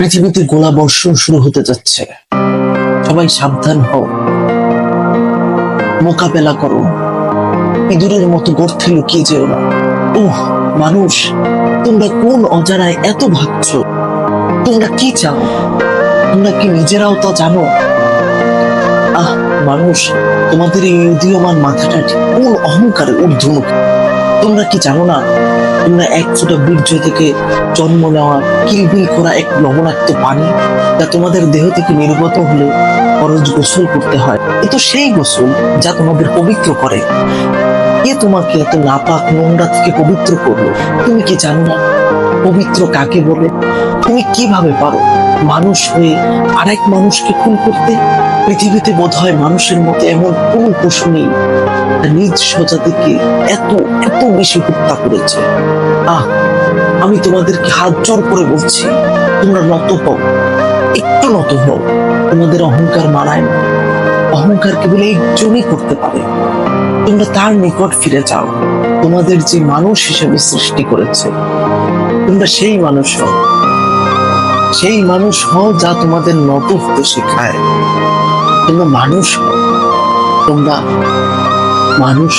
পৃথিবীতে গোলা বর্ষণ শুরু হতে যাচ্ছে। সবাই সাবধান হও। মোকাবেলা করো। ইঁদুরের মতো গর্তে লুকিয়ে যেও না। ওহ মানুষ, তোমরা কোন অজানায় এত ভাবছ? তোমরা কি চাও? তোমরা কি নিজেরাও তা জানো? আহ, মানুষ, তোমাদের এই উদীয়মান মাথাটা কোন অহংকারে ঊর্ধ্বমুখী? তোমরা কি জানো না? তোমরা এক ফোঁটা বীর্য থেকে জন্ম নেওয়া কিলবিল করা এক লবণাক্ত পানি যা তোমাদের দেহ থেকে নির্গত হলে খরচ গোসল করতে হয়। এ তো সেই গোসল যা তোমাদের পবিত্র করে। কে তোমাকে এত নাপাক নোংরা থেকে পবিত্র করল? তুমি কি জানো না? পবিত্র কাকে বলে? তুমি কীভাবে পারো? মানুষ হয়ে আরেক মানুষকে খুন করতে? পৃথিবীতে বোধ হয় মানুষের মতো এমন কোন পশু নেই নিজ স্বজাতিকে এত এত বেশি হত্যা করেছে। আহ, আমি তোমাদেরকে হাত জোর করে বলছি, তোমরা নত হও, একটু নত হও, তোমাদের অহংকার মানায় না। অহংকার কেবল একজনই করতে পারে। তোমরা তার নিকট ফিরে যাও, তোমাদের যে মানুষ হিসেবে সৃষ্টি করেছে। তোমরা সেই মানুষ হও, সেই মানুষ হও যা তোমাদের নত হতে শেখায়। তোমরা মানুষ তোমরা মানুষ